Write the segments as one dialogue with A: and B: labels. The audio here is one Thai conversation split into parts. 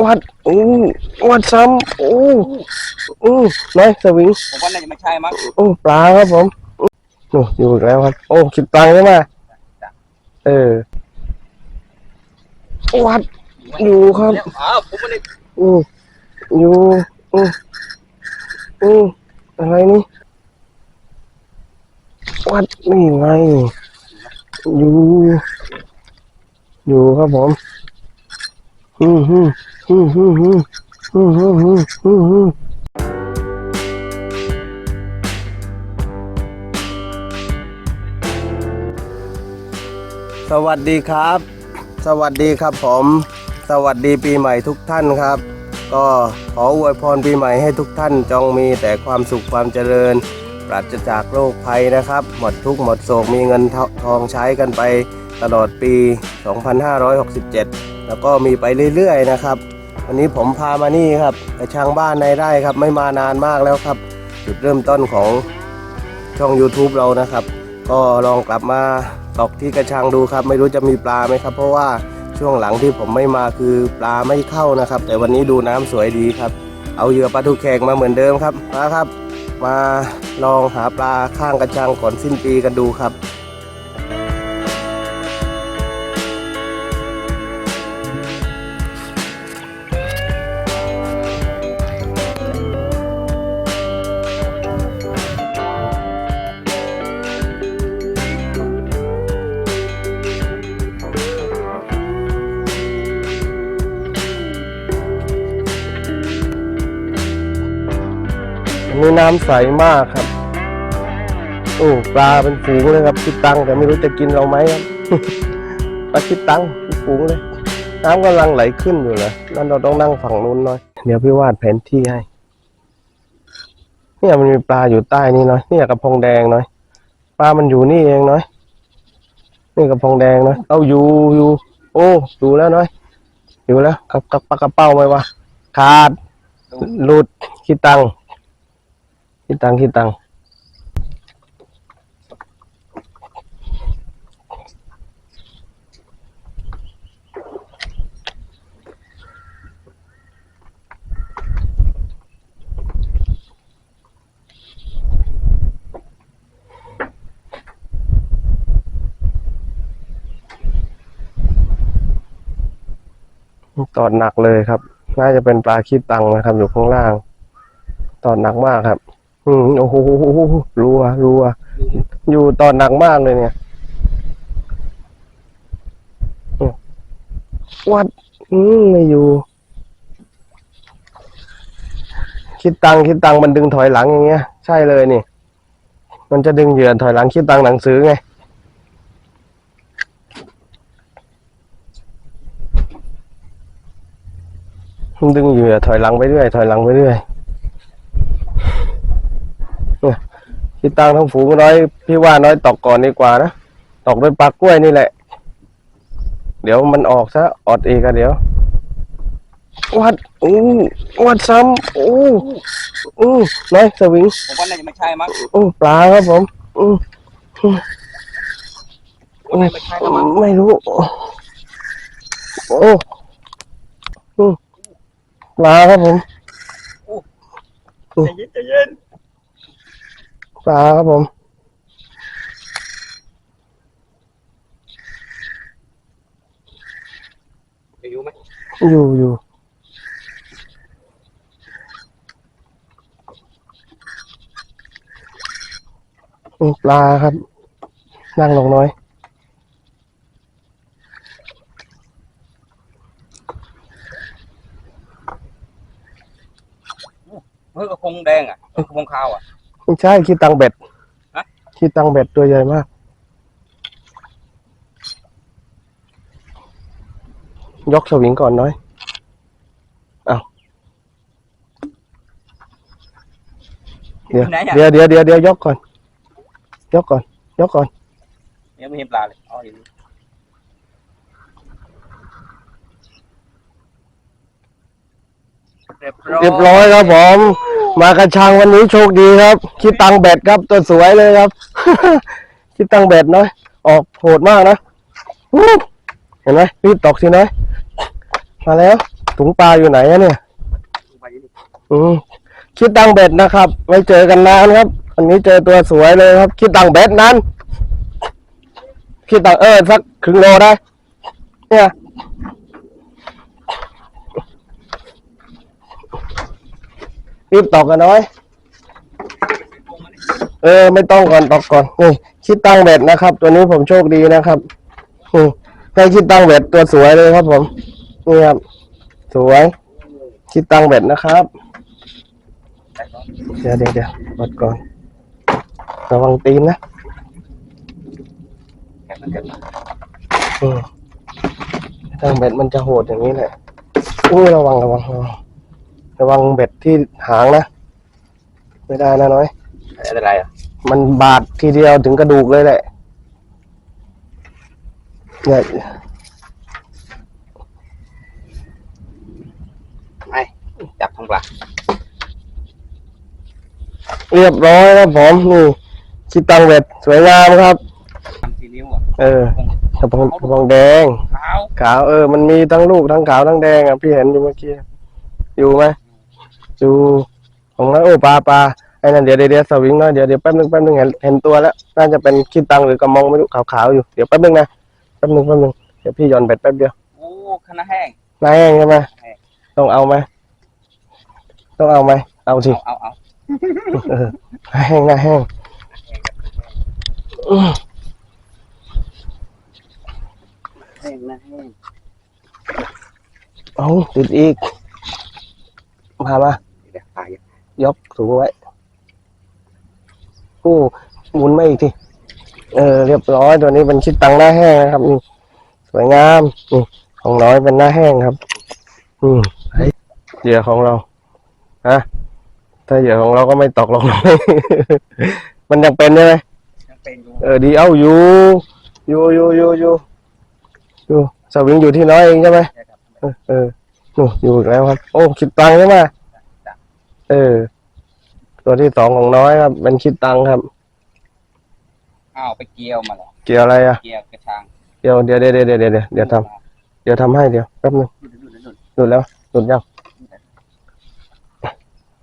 A: วัดอู้วัดซ้ำอู้อู้น้อยสวิง
B: ผมว่าน่าจะไม่ใช่มั้ง
A: โอ้ปลาครับผมโอ้อยู่อีกแล้วครับ โอ้คิดตังค์ใช่ไหมเออวัดอยู่ครับ
B: เนี่ยอ้าวผมไม่ได้
A: อืออยู่อืออืออะไรนี่วัดนี่ไงอยู่ อยู่ครับผม อืมฮึม อืมฮึมฮึมอืมฮึมฮึมอืมสวัสดีครับ สวัสดีครับผม สวัสดีปีใหม่ทุกท่านครับ ก็ขออวยพรปีใหม่ให้ทุกท่านจงมีแต่ความสุขความเจริญ ปราศจากโรคภัยนะครับ หมดทุกข์หมดโศกมีเงินทองใช้กันไปตลอดปี 2567 แล้วก็มีไปเรื่อยๆนะครับ วันนี้ผมพามานี่ครับกระชังบ้านในไร่ครับ ไม่มานานมากแล้วครับ จุดเริ่มต้นของช่อง YouTube เรานะครับ ก็ลองกลับมาตกที่กระชังดูครับ ไม่รู้จะมีปลาไหมครับ เพราะว่าช่วงหลังที่ผมไม่มาคือปลาไม่เข้านะครับ แต่วันนี้ดูน้ำสวยดีครับ เอาเหยื่อปลาทูแขกมาเหมือนเดิมครับมาครับ มาลองหาปลาข้างกระชังก่อนสิ้นปีกันดูครับ นี้น้ำใสมากครับโอ้ปลาเป็นฝูงเลยครับคิดตังแต่ไม่รู้จะกินเราไหมครับปลาคิดตังเป็นฝูงเลย น้ำกำลังไหลขึ้นอยู่เลยนั่นเราต้องนั่งฝั่งนู้นหน่อย เดี๋ยวพี่วาดแผนที่ให้ เนี่ยมันมีปลาอยู่ใต้นี่น้อยเนี่ยกระพงแดงน้อย ปลามันอยู่นี่เองน้อยนี่กระพงแดงน้อยเอาอยู่อยู่โอ้อยู่แล้วน้อยอยู่แล้วกับกับปลากระเป้าไหมวะขาดหลุดคิดตัง คิดตังคิดตังตอดหนักเลยครับ น่าจะเป็นปลาคิดตังนะครับ อยู่ข้างล่าง ตอดหนักมากครับ อืมโอ้โหรัวรัวอยู่ตอนหนักมากเลยเนี่ยวัด อืมไม่อยู่ คิดตังคิดตังมันดึงถอยหลังอย่างเงี้ย ใช่เลยนี่ มันจะดึงเหยื่อถอยหลังคิดตังหนังสือไงมันดึงเหยื่อถอยหลังไปเรื่อยถอยหลังไปเรื่อย คิดตังค์ทั้งฝูงน้อย พี่ว่าน้อยตอกก่อนดีกว่านะ ตอกด้วยปลากล้วยนี่แหละ เดี๋ยวมันออกซะออดอีกอะเดี๋ยววัดอู้วัดซ้ำอู้อู้น้อยสวิง
B: ผมว่าน่าจะไม่ใช่มั้ง
A: อู้ปลาครับผมอู้
B: ผมว่าน่าจะไม่ใช่แล้วมั้ง
A: ไม่รู้ โอ้อู้ปลาครับผม
B: ใจเย็นใจเย็น
A: ปลาครับผม
B: จะอยู่ไหม
A: อยู่อยู่อืมปลาครับ นั่งลงน้อย
B: เฮ้ยกระพงแดงอะกระพงขาวอะ
A: ไม่ใช่คิดตังเบ็ด
B: ฮะ
A: คิดตังเบ็ดตัวใหญ่มาก ยกสวิงก่อนน้อยเอา
B: อ
A: เดี๋ยว
B: ยู่ไหนอะ
A: เดี๋ยวเดี๋ยวเดี๋ยวเดี๋ยวยกก่อน ยกก่อน ยกก่อน
B: ยังไม่เห็นปลาเลยอ๋ออยู่นี่เรียบร้อย
A: เรียบร้อยครับผม มากระชังวันนี้โชคดีครับ คิดตังเบ็ดครับตัวสวยเลยครับ คิดตังเบ็ดน้อยออกโหดมากนะเห็นไหมรีบตกสิน้อยมาแล้วถุงปลาอยู่ไหนอะเนี่ยอืมคิดตังเบ็ดนะครับไม่เจอกันนานครับ อันนี้เจอตัวสวยเลยครับ คิดตังเบ็ดนั้น คิดตังเออสักครึ่งโลได้ เนี่ย รีบตอกกันน้อย เออ ไม่ต้องก่อนตอกก่อนนี่คิดตั้งเบ็ดนะครับ ตัวนี้ผมโชคดีนะครับอืมได้คิดตั้งเบ็ดตัวสวยเลยครับ ผมนี่ครับสวยคิดตั้งเบ็ดนะครับ เดี๋ยวเดี๋ยวเดี๋ยวกดก่อนระวังตีนนะ
B: แข็งมันเกิดมา
A: อืมตังเบ็ดมันจะโหดอย่างนี้แหละอุ้ยระวังระวังระวัง ระวังเบ็ดที่หางนะ ไม่ได้นะน้อย
B: อะไรอะ
A: มันบาดทีเดียวถึงกระดูกเลยแหละเนี่ย
B: ไอ้จับทางปลา
A: เรียบร้อยครับผมนี่คิดตังเบ็ดสวยงามครับ
B: ทำทีนิ้วอะ
A: เออ
B: คง
A: กระพงกระพงแดง
B: ขาว
A: ขาวเออ มันมีทั้งลูกทั้งขาวทั้งแดงอะพี่เห็นอยู่เมื่อกี้ อยู่ไหม อยู่ของนั้นโอ้ปลาปลาไอ้นั่นเดี๋ยวเดี๋ยวเดี๋ยวสวิงหน่อยเดี๋ยวเดี๋ยวแป๊บนึงแป๊บนึงเห็นเห็นตัวแล้วน่าจะเป็นขี้ตังหรือกระมองไม่รู้ขาวๆอยู่เดี๋ยวแป๊บนึงนะแป๊บนึงแป๊บนึงเดี๋ยวพี่หย่อนเบ็ดแป๊บเดียว
B: โอ้คณะแห้ง
A: นายแห้งใช่ไหม
B: แห้ง
A: ต้องเอาไหมต้องเอาไหมเอาสิ
B: เอาเอา
A: เออหน้าแห้งหน้าแห้งอื้อ
B: แห้งนะแห้ง
A: เอาติดอีกมามา
B: เดี๋ยวตาย
A: ยกสูงไว้โอ้หมุนไม่อีกทีเออเรียบร้อยตัวนี้เป็นชิดตังหน้าแห้งนะครับนี่สวยงามนี่ของน้อยเป็นหน้าแห้งครับ อืมเฮ้ยเหยื่อของเราฮะถ้าเหยื่อของเราก็ไม่ตกลงมันยังเป็นใช่ไหม
B: ยังเป็นอยู่
A: เออดีเอาอยู่อยู่อยู่อยู่อยู่อยู่สวิงอยู่ที่น้อยเองใช่ไหม
B: ใช่ครับ
A: เออเออนู่นอยู่อีกแล้วครับ โอ้คิดตังค์ใช่ไหม เออตัวที่สองของน้อยครับ เป็นคิดตังค์ครับ
B: อ้าวไปเกี่ยวมาแล้ว
A: เกี่ยวอะไรอะ
B: เกี่ยวกระชัง
A: เดี๋ยวเดี๋ยวเดี๋ยวเดี๋ยวเดี๋ยวเดี๋ยวเดี๋ยวทำเดี๋ยวทำให้เดี๋ยวแป๊บนึง
B: ดูดูดูดู
A: หลุดแล้วหลุดยัง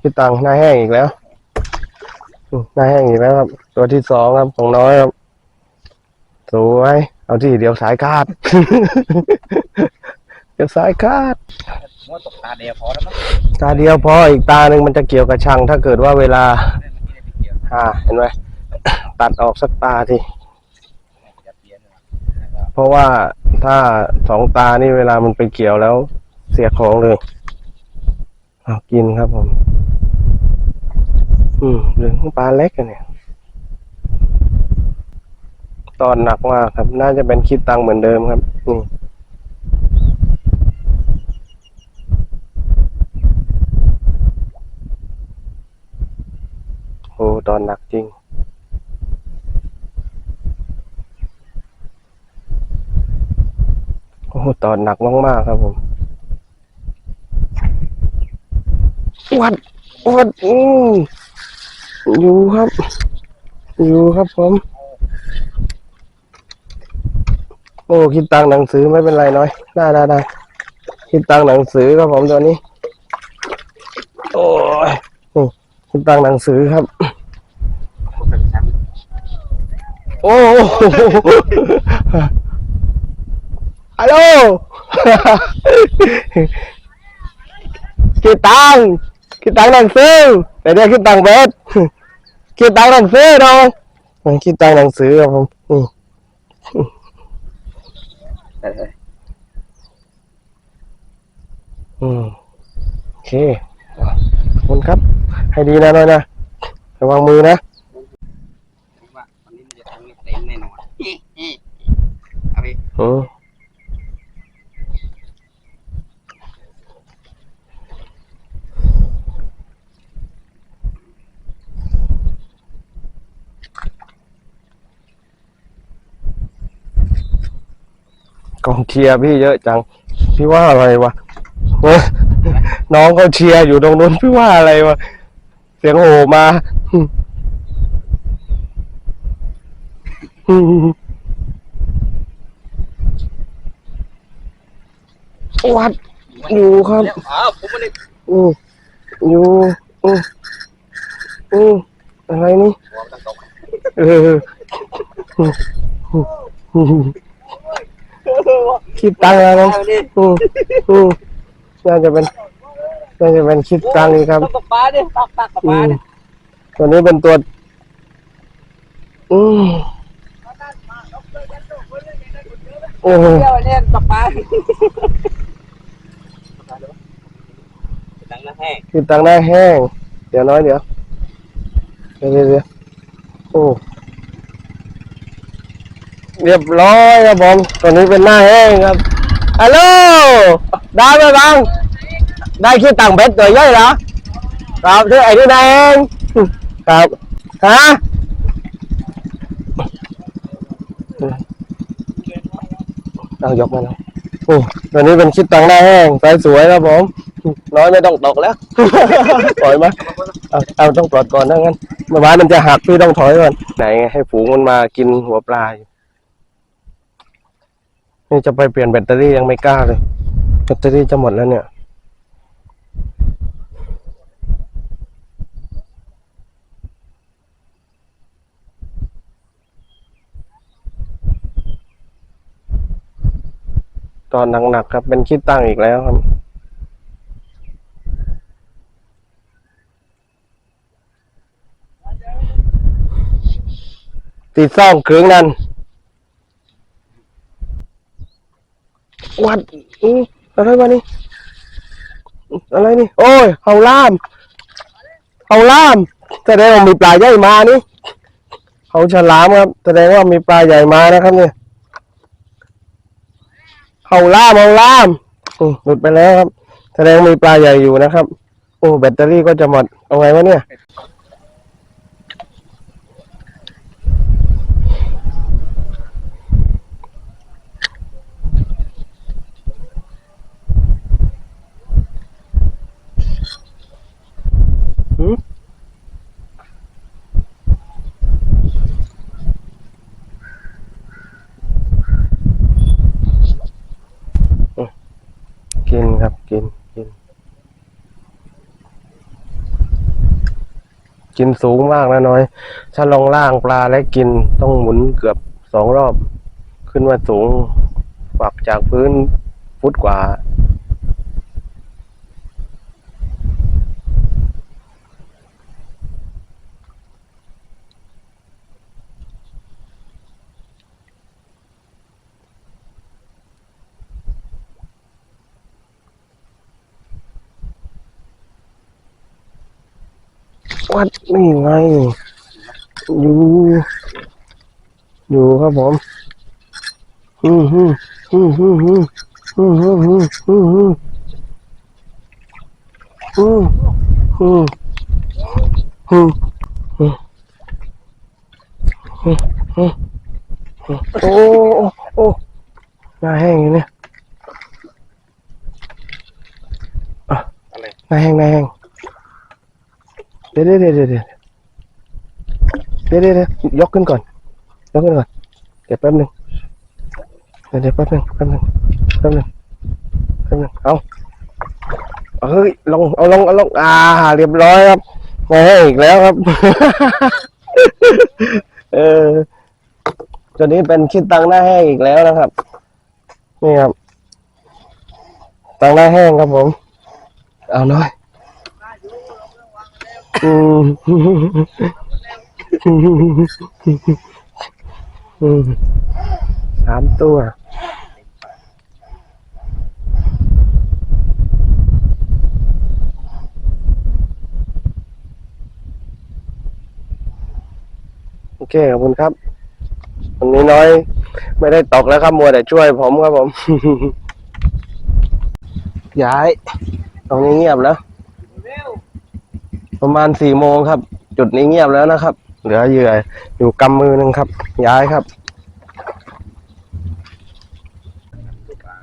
A: คิดตังค์หน้าแห้งอีกแล้วอืมหน้าแห้งอีกแล้วครับ ตัวที่สองครับของน้อยครับสวยเอาที่เดี๋ยวสายคาด เดี๋ยวสายคาด
B: ว่าตกตาเดียวพอแล้วมั้ง
A: ตาเดียวพออีกตาหนึ่งมันจะเกี่ยวกับชังถ้าเกิดว่าเวลา
B: เล่นเมื่อกี้ได้ไปเกี่ยว
A: อ่าเห็นไหมตัดออกสักตาที
B: จะเปลี่ยนนะครับ
A: เพราะว่าถ้าสองตานี่เวลามันไปเกี่ยวแล้วเสียของเลยเอากินครับผม อืมเหลืองปลาเล็กอะเนี่ย ตอนหนักมากครับ น่าจะเป็นคิดตังค์เหมือนเดิมครับนี่ โอ้ตอนหนักจริง โอ้โหตอนหนักมากๆครับผมวัดวัดอืมอยู่ครับ อยู่ครับผมโอ้คิดตังค์หนังสือไม่เป็นไรน้อย ได้ได้ได้คิดตังค์หนังสือครับผมตัวนี้ โอ้ยนี่ คิดตังค์หนังสือครับ
B: กระชัง
A: โอ้โหฮัลโหลคิดตังค์คิดตังค์หนังสือแต่เดี๋ยวคิดตังค์เบสคิดตังค์หนังสือน้องคิดตังค์หนังสือครับผมนี่
B: เออ
A: อืมโอเค ขอบคุณครับ ให้ดีนะน้อยนะ ระวังมือนะ
B: ผมว่าวันนี้มันจะต้องเต็มแน่นอนเอาไป
A: อืมกองเชียร์พี่เยอะจัง พี่ว่าอะไรวะเฮ้ย น้องเขาเชียร์อยู่ตรงนู้นพี่ว่าอะไรวะเสียงโห่มาวัดอยู่ครับ
B: แล้วอ้าวผมไม่ได้
A: อืออยู่อืออืออะไรนี่
B: หัวมันต้องตก
A: เออคิดตังค์แล้วนะอืมอืมน่าจะเป็น น่าจะเป็นคิดตังค์นี่ครับ
B: ต้องตกปลาดิตักตักกับ
A: อื
B: ปลามดิ
A: ตัวนี้เป็นตัว อืมโอ้โห
B: เที่ยวเนี่ยตกปลาดังนะแห้ง
A: คิดตังค์หน้าแห้ง เดี๋ยวน้อยเดี๋ยวเดี๋ยวเดี๋ยวเดี๋ยวโอ้เรียบร้อยครับผมตัวนี้เป็นหน้าแห้งครับฮัลโหลได้ไหมบัง ได้คิดตังค์เบ็ดตัวใหญ่เหรอครับที่ไอ้นี่นายเองครับฮะเอายกมาหน่อยโอ้ตัวนี้เป็นคิดตังค์หน้าแห้งไซส์สวยครับผม น้อยไม่ต้องตกแล้ว ปล่อยมาเอาเอาต้องปลดก่อนนะงั้นเมื่อวานมันจะหักพี่ต้องถอยก่อน ไหนไงให้ฝูงมันมากินหัวปลาอยู่นี่จะไปเปลี่ยนแบตเตอรี่ยังไม่กล้าเลย แบตเตอรี่จะหมดแล้วเนี่ย ตอนหนักๆครับ เป็นคิดตั้งอีกแล้วครับ ติดซ่องเครื่องนั้น วัดอืออะไรวะนี่ อะไรนี่ โอ้ยเฮาล่ามเฮาล่าม แสดงว่ามีปลาใหญ่มานี่เฮาฉลามครับ แสดงว่ามีปลาใหญ่มานะครับเนี่ย เฮาล่ามเฮาล่ามอืมหลุดไปแล้วครับ แสดงมีปลาใหญ่อยู่นะครับ โอ้แบตเตอรี่ก็จะหมด เอาไงวะเนี่ย หืมอืมกินครับกินกิน กินสูงมากนะน้อย ถ้าลงล่างปลาและกินต้องหมุนเกือบสองรอบ ขึ้นมาสูงกวักจากพื้นฟุตกว่า วัดนี่ไงอยู่ อยู่ครับผม อืมฮึอืมฮึอืมอืมฮึอืมอืมฮึอืมอืมอืมอืมอืมอืมโอ้โอ้โอ้หน้าแห้งอยู่เนี่ยอะ
B: อะไร
A: หน้าแห้งหน้าแห้งเดี๋ยวเดี๋ยวเดี๋ยวเดี๋ยวเดี๋ยวเดี๋ยวเดี๋ยวยกขึ้นก่อนยกขึ้นก่อนเดี๋ยวแป๊บหนึ่งเดี๋ยวเดี๋ยวแป๊บหนึ่งแป๊บหนึ่งแป๊บหนึ่งแป๊บหนึ่งเอาเฮ้ยลงเอาลงเอาลงอ่าเรียบร้อยครับมาให้อีกแล้วครับ เออตัวนี้เป็นคิดตังหน้าแห้งอีกแล้วนะครับ นี่ครับ ตังหน้าแห้งครับผม เอาหน่อย สามตัวโอเคขอบคุณครับวันนี้น้อย ไม่ได้ตกแล้วครับมัวแต่ช่วยผมครับผม ย้าย ตรงนี้เงียบแล้ว ประมาณสี่โมงครับ จุดนี้เงียบแล้วนะครับ เหลือเหยื่ออยู่กำมือหนึ่งครับ ย้ายครับ
B: ปลา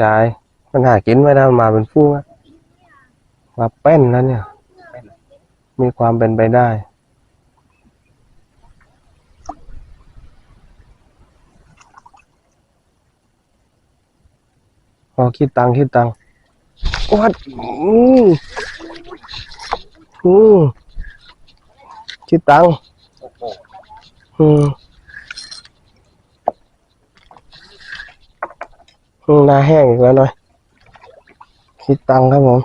B: ก็
A: มันหากินไม่ได้มันมาเป็นฟูงมาแป้นแล้วเนี่ย มีความเป็นไปได้พอคิดตังคิดตังวัดอืมอืมคิดตังค์
B: โอ้โห
A: อืมอืมหน้าแห้งอีกแล้วหน่อย คิดตังค์ครับผม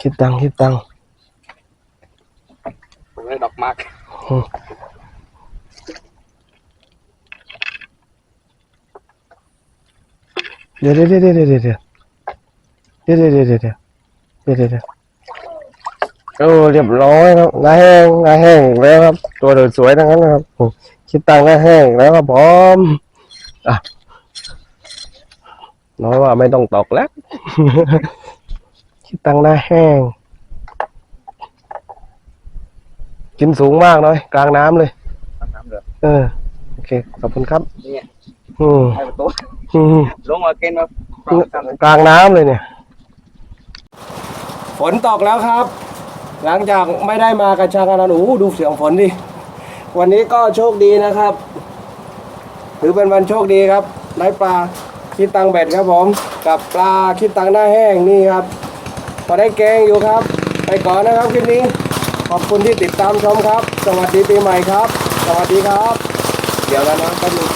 A: คิดตังค์คิดตังค์
B: ผมเลยดอกมาก
A: เดี๋ยวเดี๋ยวเดี๋ยวเดี๋ยวเดี๋ยวเดี๋ยวเดี๋ยวเดี๋ยวเดี๋ยวเดี๋ยวเดี๋ยวเดี๋ยวเดี๋ยวเดี๋ยวเดี๋ยวโอ้เรียบร้อยครับหน้าแห้งหน้าแห้งอีกแล้วครับ ตัวเดือดสวยทั้งนั้นนะครับผมคิดตังค์หน้าแห้งอีกแล้วครับผมอะ น้อยว่าไม่ต้องตอกแล้วคิดตังค์หน้าแห้ง กินสูงมากเลยกลางน้ำเลย
B: น้ำเดือด
A: เออ โอเค ขอบคุณครับ
B: นี่
A: อืม
B: ให้ประตู
A: อืม
B: ลงมาเกณฑ์มาปรับกัน
A: กลางน้ำเลยเนี่ย ฝนตกแล้วครับ หลังจากไม่ได้มากระชังกันนานโอ้โหดูเสียงฝนดิ วันนี้ก็โชคดีนะครับ ถือเป็นวันโชคดีครับ ได้ปลา คิดตังเบ็ดครับผม กับปลาคิดตังหน้าแห้งนี่ครับพอได้แกงอยู่ครับ ไปก่อนนะครับคลิปนี้ ขอบคุณที่ติดตามชมครับ สวัสดีปีใหม่ครับ สวัสดีครับ เดี๋ยวแล้วนะแป๊บนึง